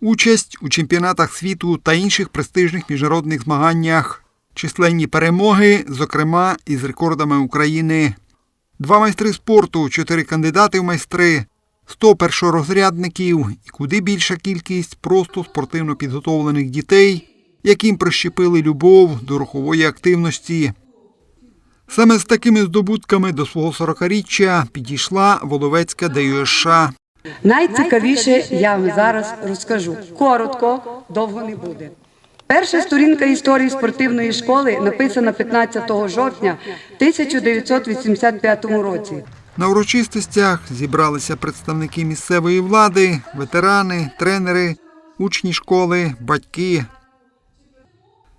участь у чемпіонатах світу та інших престижних міжнародних змаганнях, численні перемоги, зокрема із рекордами України. Два майстри спорту, чотири кандидати в майстри, 100 першорозрядників і куди більша кількість просто спортивно підготовлених дітей, яким прищепили любов до рухової активності. Саме з такими здобутками до свого 40-річчя підійшла Воловецька ДЮСШ. Найцікавіше я вам зараз розкажу. Коротко, довго не буде. Перша сторінка історії спортивної школи написана 15 жовтня 1985 році. На урочистостях зібралися представники місцевої влади, ветерани, тренери, учні школи, батьки.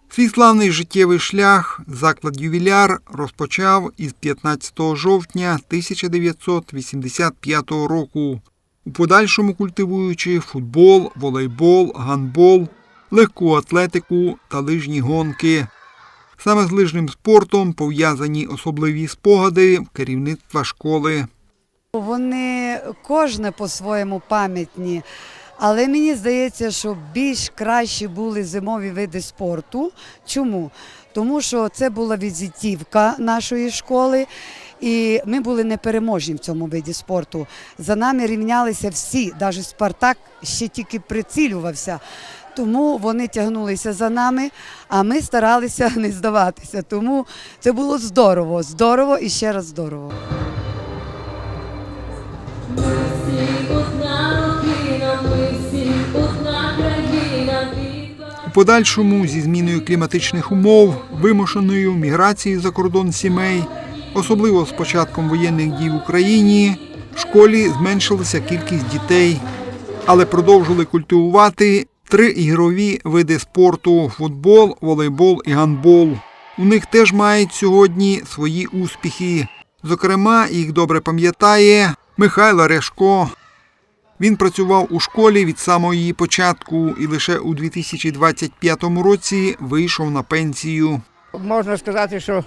Свій славний життєвий шлях заклад ювіляр розпочав із 15 жовтня 1985 року, у подальшому культивуючи футбол, волейбол, гандбол, легку атлетику та лижні гонки. Саме з лижним спортом пов'язані особливі спогади керівництва школи. Вони кожне по-своєму пам'ятні. Але мені здається, що більш кращі були зимові види спорту. Чому? Тому що це була візитівка нашої школи, і ми були непереможні в цьому виді спорту. За нами рівнялися всі, навіть Спартак ще тільки прицілювався. Тому вони тягнулися за нами, а ми старалися не здаватися. Тому це було здорово, здорово і ще раз здорово. У подальшому, зі зміною кліматичних умов, вимушеною міграцією за кордон сімей, особливо з початком воєнних дій в Україні, в школі зменшилася кількість дітей, але продовжили культивувати три ігрові види спорту футбол, волейбол і гандбол. У них теж мають сьогодні свої успіхи. Зокрема, їх добре пам'ятає Михайло Решко, він працював у школі від самого її початку і лише у 2025 році вийшов на пенсію. Можна сказати, що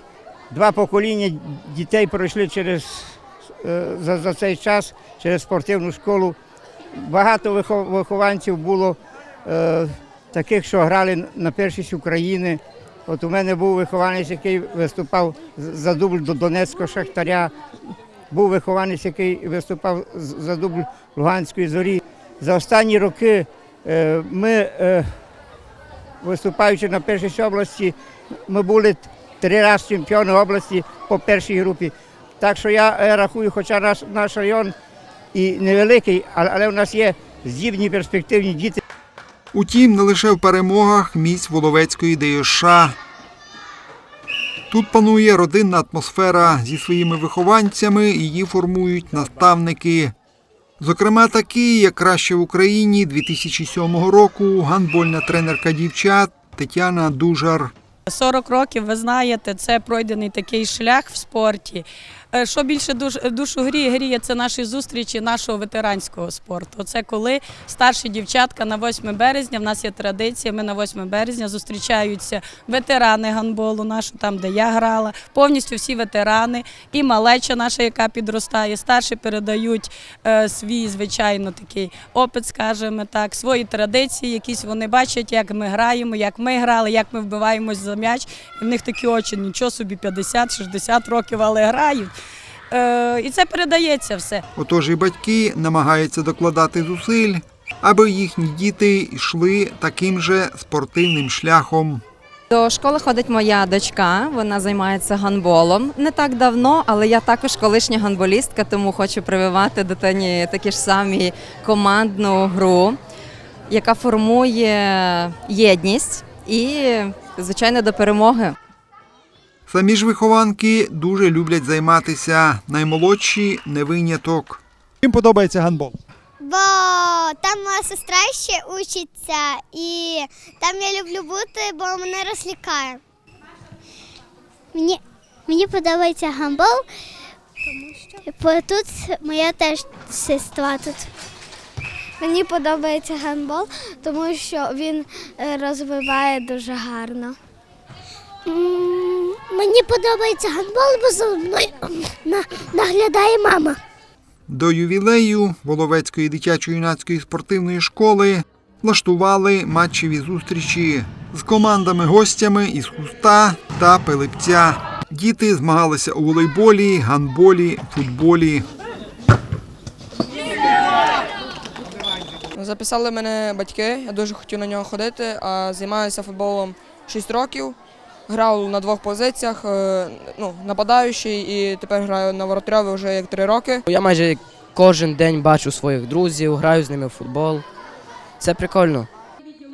два покоління дітей пройшли через, е, за, за цей час через спортивну школу. Багато вихо- вихованців було е, таких, що грали на першість України. От у мене був вихованець, який виступав за дубль до Донецького Шахтаря. Був вихованець, який виступав за дубль Луганської зорі. За останні роки е, ми, е, виступаючи на першій області, ми були три рази чемпіони області по першій групі. Так що я е, рахую, хоча наш, наш район і невеликий, але, у нас є здібні перспективні діти. Утім, не лише в перемогах місць Воловецької ДЮСШ. Тут панує родинна атмосфера зі своїми вихованцями, її формують наставники. Зокрема, такі, як краще в Україні 2007 року гандбольна тренерка дівчат Тетяна Дужар. 40 років, ви знаєте, це пройдений такий шлях в спорті. Е, Що більше душ, душу гріє, гріє це наші зустрічі нашого ветеранського спорту. Це коли старші дівчатка на 8 березня, в нас є традиція, ми на 8 березня зустрічаються ветерани гандболу, нашу там, де я грала, повністю всі ветерани, і малеча наша, яка підростає, старші передають е, свій, звичайно, такий опит, скажімо так, свої традиції, якісь вони бачать, як ми граємо, як ми грали, як ми вбиваємось за м'яч. І в них такі очі, нічого собі 50-60 років, але грають. Е, і це передається все. Отож і батьки намагаються докладати зусиль, аби їхні діти йшли таким же спортивним шляхом. До школи ходить моя дочка, вона займається гандболом. Не так давно, але я також колишня гандболістка, тому хочу прививати дитині такі ж самі командну гру, яка формує єдність і, звичайно, до перемоги. Самі ж вихованки дуже люблять займатися. Наймолодші не виняток. Їм подобається гандбол. Бо там моя сестра ще учиться, і там я люблю бути, бо мене розлікає. Мені, мені подобається гамбол, бо тут моя теж сестра тут. Мені подобається гандбол, тому що він е, розвиває дуже гарно. Мені подобається гандбол, бо за мною наглядає мама. До ювілею Воловецької дитячо-юнацької спортивної школи влаштували матчеві зустрічі з командами-гостями із Хуста та Пилипця. Діти змагалися у волейболі, гандболі, футболі. Записали мене батьки, я дуже хотів на нього ходити, а займаюся футболом 6 років. Грав на двох позиціях, е, ну, нападаючий, і тепер граю на воротарьові вже як 3 роки. Я майже кожен день бачу своїх друзів, граю з ними в футбол. Це прикольно.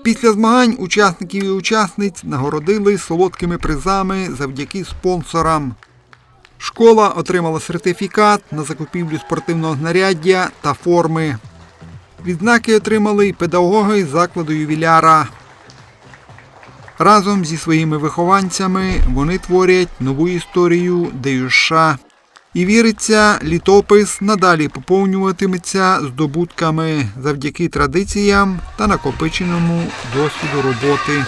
Після змагань учасників і учасниць нагородили солодкими призами завдяки спонсорам. Школа отримала сертифікат на закупівлю спортивного знаряддя та форми. Відзнаки отримали й педагоги закладу ювіляра. Разом зі своїми вихованцями вони творять нову історію ДЮШ. І віриться, літопис надалі поповнюватиметься здобутками завдяки традиціям та накопиченому досвіду роботи.